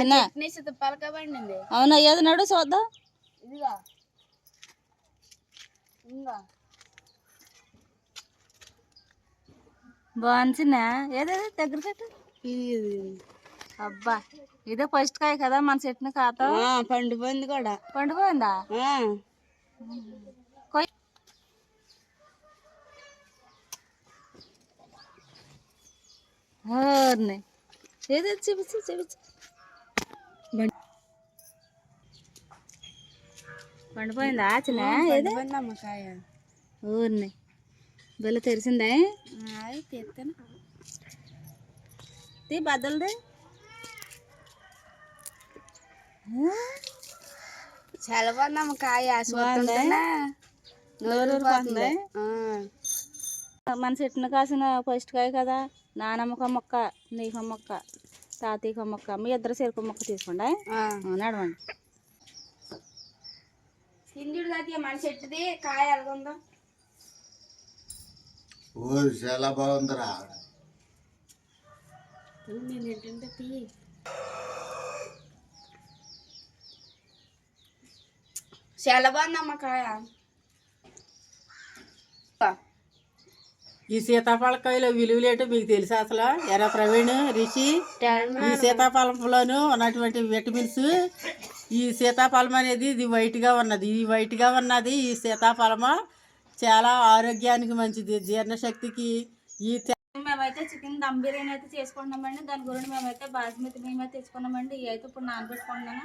చిన్న. అవునా ఏది నడు చూద్దాం? బాగుంది చిన్న. ఏదేది దగ్గర అబ్బా ఇదే ఫస్ట్ కాయ కదా మన చెట్టుని కాత. పండిపోయింది కూడా. పండిపోయిందా? ఓర్ని. ఏదో చూపించు చూపించు పండిపోయిందా చిన్న? ఏది? పండిపోయింది అమ్మకాయ. ఊరిని. బెల్ల తెరిసిందా? తీ బద్దలది. చాలా బాగుంది అమ్మకాయ. బాగుందా? నోరు. మన చెట్టున కాసిన ఫస్ట్ కాయ కదా. నానమ్మక మొక్క నీకు మొక్క తాతయ్యక మొక్క మీ ఇద్దరు చెరుకు మొక్క తీసుకోండి. నడవండి. హిందుడు తాతయ్య మన చెట్టుది కాయ ఎలాగుందో ఓ చాలా బాగుందిరా. నేను ఏంటంటే తీ. చాలా అమ్మకాయ ఈ సీతాఫలకాయలో విలువలేంటో మీకు తెలుసా అసలు? ఎరా ప్రవీణ్ రిషి ఈ సీతాఫలంలోను ఉన్నటువంటి విటమిన్స్. ఈ సీతాఫలం అనేది ఇది వైట్గా ఉన్నది. ఈ వైట్గా ఉన్నది ఈ సీతాఫలము. చాలా ఆరోగ్యానికి మంచిది. జీర్ణశక్తికి ఈ మేమైతే చికెన్ దమ్ బిర్యానీ అయితే చేసుకుంటున్నామండి. దాని గురించి మేమైతే బాస్మతి బియ్యం అయితే తెచ్చుకున్నామండి. ఇవి అయితే ఇప్పుడు నానబెట్టుకుంటున్నాను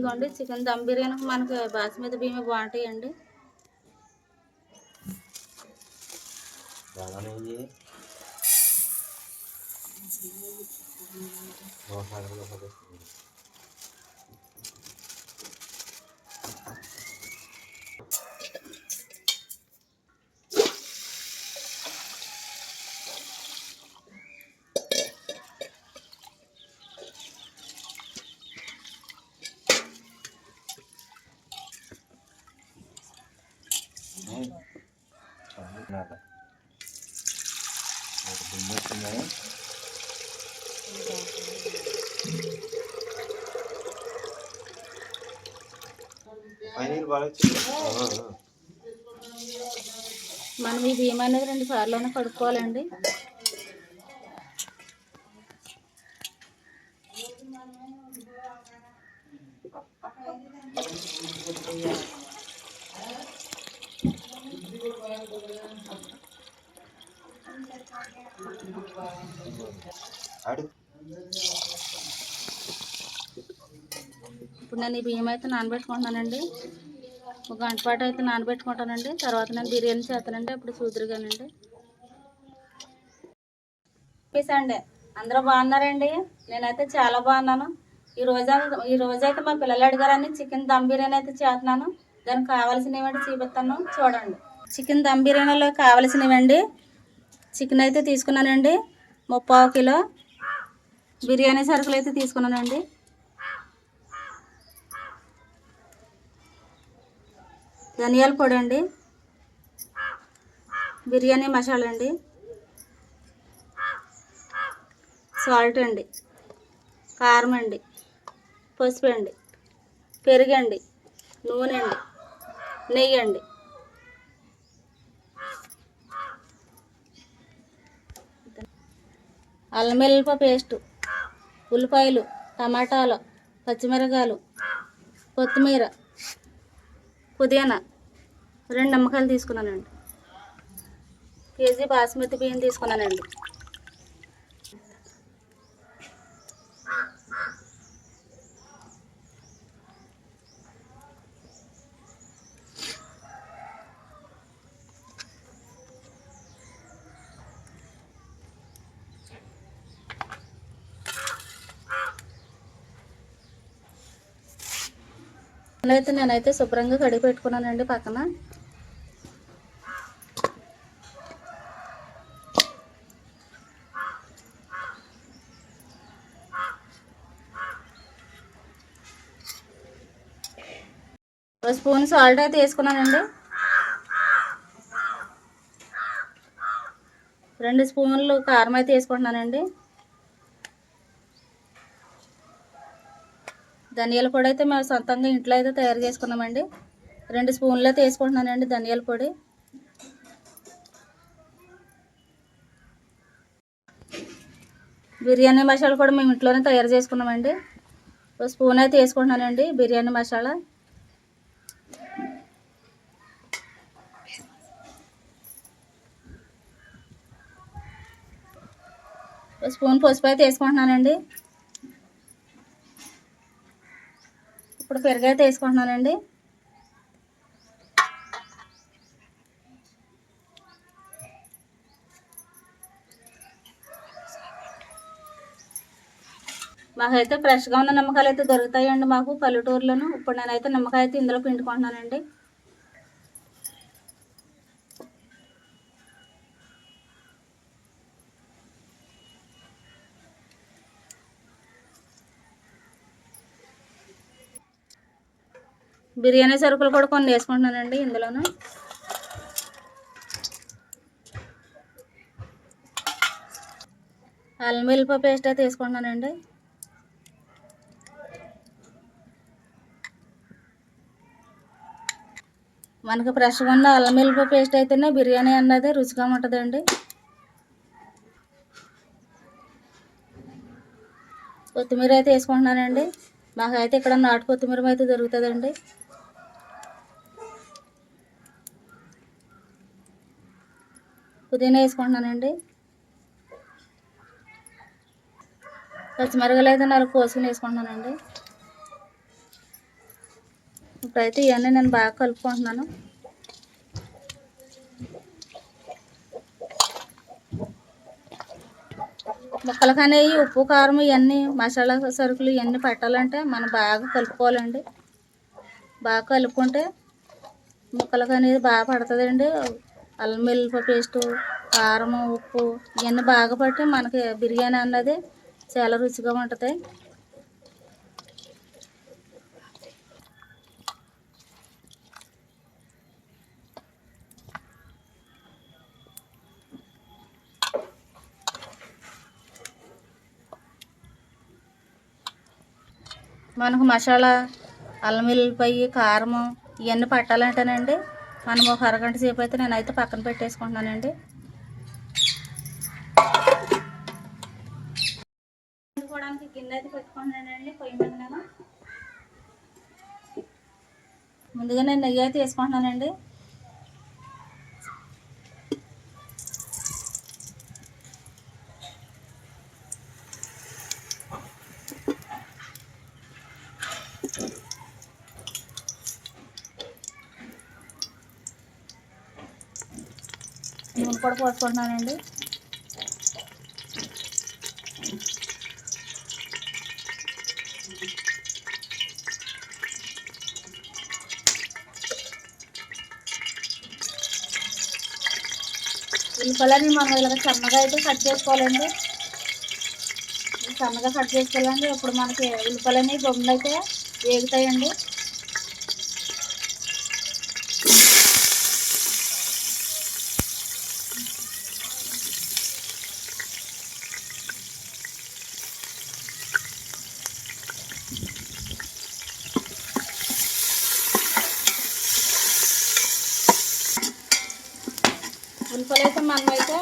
ఇదిగోండి చికెన్ దమ్ బిర్యానీకి మనకి బాస్మతి బియ్యం బాగుంటాయండి మనం ఈ బియ్యం అనేది రెండు సార్లు అయినా కడుక్కోవాలండి. ఇప్పుడు నేను ఈ బియ్యం అయితే నానబెట్టుకుంటున్నానండి. ఒక గంట పాటు అయితే నానబెట్టుకుంటానండి. తర్వాత నేను బిర్యానీ చేస్తానండి. అప్పుడు చూదురుగానండి అండి అందరూ బాగున్నారండి? నేనైతే చాలా బాగున్నాను. ఈ రోజు ఈ రోజు అయితే మా పిల్లలు అడిగారని చికెన్ దమ్ బిర్యానీ అయితే చేస్తున్నాను. దానికి కావాల్సినవి చూపిస్తాను చూడండి. చికెన్ దమ్ బిర్యానీలో కావాల్సినవండి చికెన్ అయితే తీసుకున్నానండి. ముప్పావు కిలో. బిర్యానీ సరుకులు అయితే తీసుకున్నానండి. ధనియాల పొడి అండి. బిర్యానీ మసాలా అండి. సాల్ట్ అండి. కారం అండి. పసుపు అండి. పెరుగండి నూనె అండి. నెయ్యండి. అండి అల్లం పేస్టు ఉల్లిపాయలు టమాటాలు పచ్చిమిరకాయలు కొత్తిమీర పుదీనా రెండు నిమ్మకాయలు తీసుకున్నానండి. కేజీ బాస్మతి బియ్యం తీసుకున్నానండి. అయితే నేనైతే శుభ్రంగా కడిగి పెట్టుకున్నానండి పక్కన. ఒక స్పూన్ సాల్ట్ అయితే వేసుకున్నానండి. రెండు స్పూన్లు కారం అయితే వేసుకుంటున్నానండి. ధనియాల పొడి అయితే మేము సొంతంగా ఇంట్లో అయితే తయారు చేసుకున్నామండి. రెండు స్పూన్లు అయితే వేసుకుంటున్నానండి ధనియాల పొడి. బిర్యానీ మసాలా కూడా మేము ఇంట్లోనే తయారు చేసుకున్నామండి. ఒక స్పూన్ అయితే వేసుకుంటున్నానండి బిర్యానీ మసాలా. ఒక స్పూన్ పసుపు అయితే వేసుకుంటున్నానండి. ఇప్పుడు పెరుగు వేసుకుంటున్నానండి. మాకైతే ఫ్రెష్గా ఉన్న నిమ్మకాయలు అయితే దొరుకుతాయండి మాకు పల్లెటూరులోను. ఇప్పుడు నేనైతే నిమ్మకాయ అయితే ఇందులో పిండుకుంటున్నానండి. బిర్యానీ సరుకులు కూడా కొన్ని వేసుకుంటున్నానండి ఇందులోనూ. అల్లం వెల్లిపాయ పేస్ట్ అయితే వేసుకుంటున్నానండి. మనకి ఫ్రెష్గా ఉన్న అల్లం వెల్లిపాయ పేస్ట్ అయితేనే బిర్యానీ అన్నది రుచిగా ఉంటుందండి. కొత్తిమీర అయితే వేసుకుంటున్నానండి. మాకైతే ఇక్కడ నాటు కొత్తిమీర అయితే దొరుకుతుందండి. పుదీనా వేసుకుంటున్నానండి. పచ్చిమిరగలు అయితే నాలుగు కోసుకుని వేసుకుంటున్నానండి. ఇప్పుడైతే ఇవన్నీ నేను బాగా కలుపుకుంటున్నాను. ముక్కలు అనేవి ఉప్పు కారం ఇవన్నీ మసాలా సరుకులు ఇవన్నీ పెట్టాలంటే మనం బాగా కలుపుకోవాలండి. బాగా కలుపుకుంటే ముక్కలకు అనేది బాగా పడుతుందండి. అల్లం వెల్లిపాయ పేస్టు కారం ఉప్పు ఇవన్నీ బాగా పట్టి మనకి బిర్యానీ అన్నది చాలా రుచిగా ఉంటుంది. మనకు మసాలా అల్లం వెల్లిపాయ కారము ఇవన్నీ పట్టాలంటేనండి మనం ఒక అరగంట సేపు అయితే నేనైతే పక్కన పెట్టేసుకుంటున్నానండి. వండుకోవడానికి గిన్నె అయితే పెట్టుకుంటున్నానండి పొయ్యి మీద నేను ముందుగా నేను నెయ్యి అయితే వేసుకుంటున్నానండి. నూనె కూడా పోసుకుంటున్నానండి. ఉల్లిపాయలని మనం ఇలాగ సన్నగా అయితే కట్ చేసుకోవాలండి. సన్నగా కట్ చేసుకోవాలండి. ఇప్పుడు మనకి ఉల్లిపాయలని బొమ్మలు అయితే వేగుతాయండి. ముక్కలు అయితే మనమైతే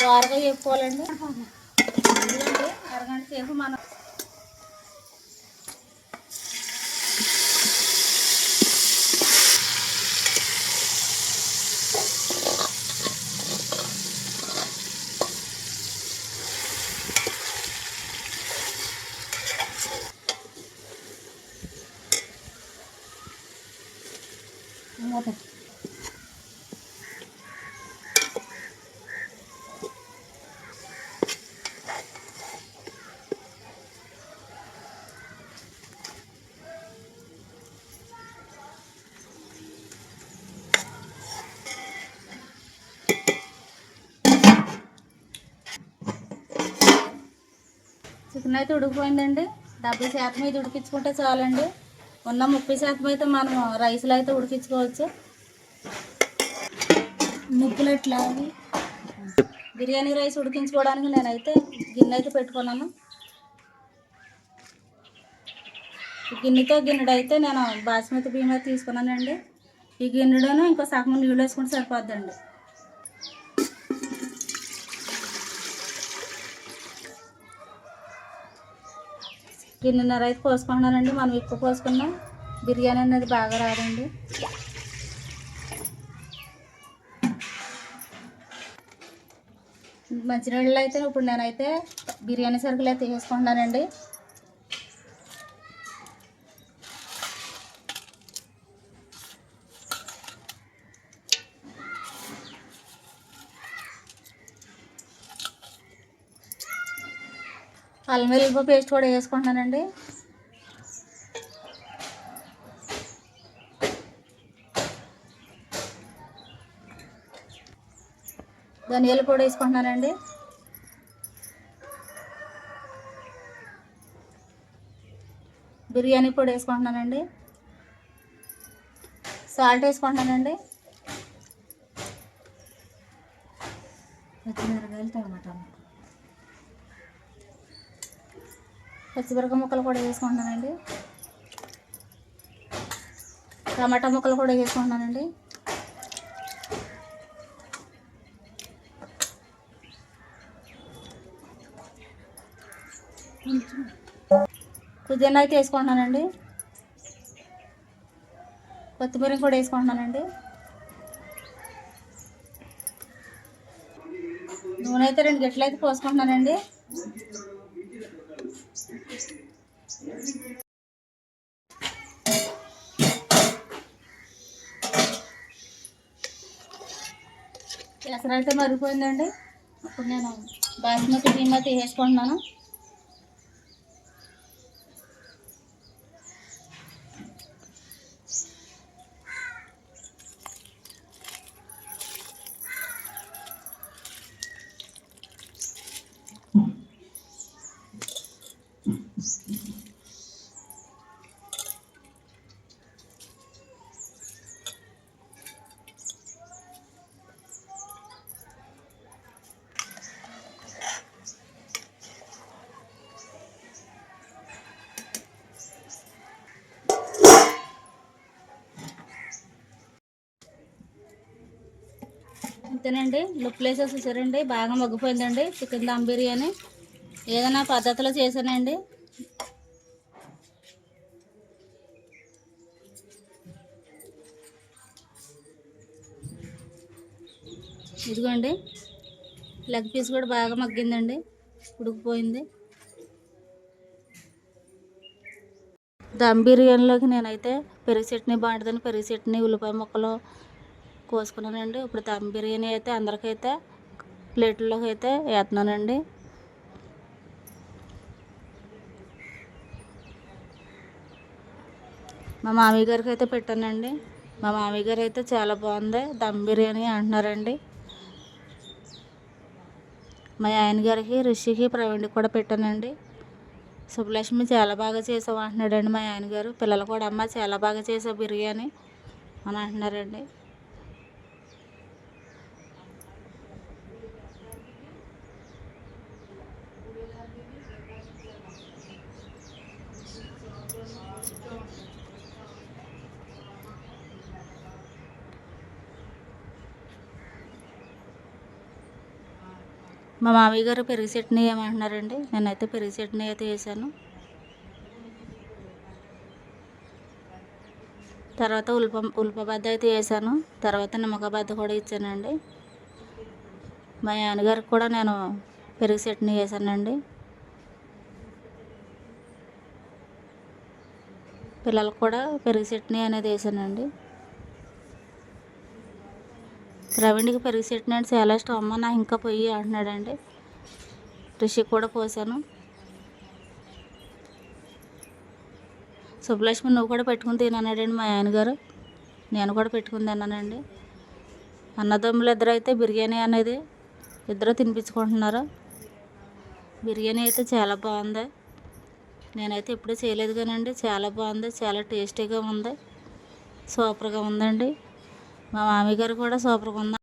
దోరగా చెప్పుకోవాలండి. అరగంట సేపు మనం చికెన్ అయితే ఉడికిపోయిందండి. డెబ్బై శాతం అయితే ఉడికించుకుంటే చాలండి. ఉన్న ముప్పై శాతం అయితే మనం రైస్లో అయితే ఉడికించుకోవచ్చు. ముప్పులు ఎట్లా బిర్యానీ రైస్ ఉడికించుకోవడానికి నేనైతే గిన్నె అయితే పెట్టుకున్నాను. గిన్నెతో గిన్నెడు అయితే నేను బాస్మతి బియ్యం అయితే తీసుకున్నానండి. ఈ గిన్నెలోనూ ఇంకో సగం నీళ్ళు వేసుకుంటే సరిపోద్దండి. గిన్నెన్నర అయితే పోసుకుంటున్నానండి మనం ఎక్కువ పోసుకున్నాం బిర్యానీ అనేది బాగా రాదండి. మంచినీళ్ళు అయితే ఇప్పుడు నేనైతే బిర్యానీ సరుకులు అయితే వేసుకుంటున్నానండి. అల్లం వెల్లుల్లి పేస్ట్ కూడా వేసుకుంటున్నానండి. ధనియాలు కూడా వేసుకుంటున్నానండి. బిర్యానీ పొడి వేసుకుంటున్నానండి. సాల్ట్ వేసుకుంటున్నానండి. పచ్చిమిరకాయలు టమాటా పచ్చిమిరపకాయ ముక్కలు కూడా వేసుకుంటానండి టమాటా ముక్కలు కూడా వేసుకుంటానండి పుదీనా అయితే వేసుకుంటున్నానండి. కొత్తిమీర కూడా వేసుకుంటున్నానండి. నూనె అయితే రెండు గట్లయితే అయితే పోసుకుంటున్నానండి. ఎసరు అయితే మరిగిపోయిందండి. ఇప్పుడు నేను బాస్మతి బియ్యం అయితే వేసుకుంటున్నాను. అంతేనండి లుప్పులు వేసేసేసారండి బాగా మగ్గిపోయిందండి చికెన్ దమ్ బిర్యానీ. ఏదైనా పద్ధతిలో చేశానండి. ఇదిగోండి లెగ్ పీస్ కూడా బాగా మగ్గిందండి ఉడికిపోయింది. దమ్ బిర్యానీలోకి నేనైతే పెరుగు చట్నీ బాగుంటుందని పెరుగు చట్నీ ఉల్లిపాయ ముక్కలు కోసుకున్నానండి. ఇప్పుడు దమ్ బిర్యానీ అయితే అందరికైతే ప్లేట్లోకి అయితే వేస్తున్నానండి. మా మామయ్య గారికి అయితే పెట్టానండి. మా మామయ్య గారు అయితే చాలా బాగుంది. దమ్ బిర్యానీ అంటున్నారండి. మా ఆయన గారికి రిషికి ప్రవీణ్కి కూడా పెట్టానండి. సుబ్బలక్ష్మి చాలా బాగా చేసావు అంటున్నాడండి మా ఆయన గారు. పిల్లలు కూడా అమ్మ చాలా బాగా చేసావు బిర్యానీ అని అంటున్నారండి. మా మామయ్య గారు పెరుగు చట్నీ ఏమంటున్నారండి? నేనైతే పెరుగు చట్నీ అయితే వేసాను తర్వాత ఉల్ప ఉల్పబద్ద అయితే వేసాను తర్వాత నిమ్మకాయ కూడా ఇచ్చానండి. మా నాన్నగారికి కూడా నేను పెరుగు చట్నీ వేసానండి పిల్లలకు కూడా పెరుగు చట్నీ అనేది వేసానండి ప్రవీణ్కి పెరుగు చట్నీ చాలా ఇష్టం అమ్మ నా ఇంకా పొయ్యి అంటున్నాడండి. రిషి కూడా పోసాను సుబ్బలక్ష్మి నువ్వు కూడా పెట్టుకుని తినన్నాడండి మా ఆయనగారు. నేను కూడా పెట్టుకుని తిన్నానండి. అన్నదమ్ములు ఇద్దరు అయితే బిర్యానీ అనేది ఇద్దరు తినిపించుకుంటున్నారు. బిర్యానీ అయితే చాలా బాగుంది. నేనైతే ఎప్పుడూ చేయలేదు కానండి చాలా బాగుంది. చాలా టేస్టీగా ఉంది. సూపర్గా ఉందండి. మా మామయ్య గారు కూడా సూపర్గా ఉందా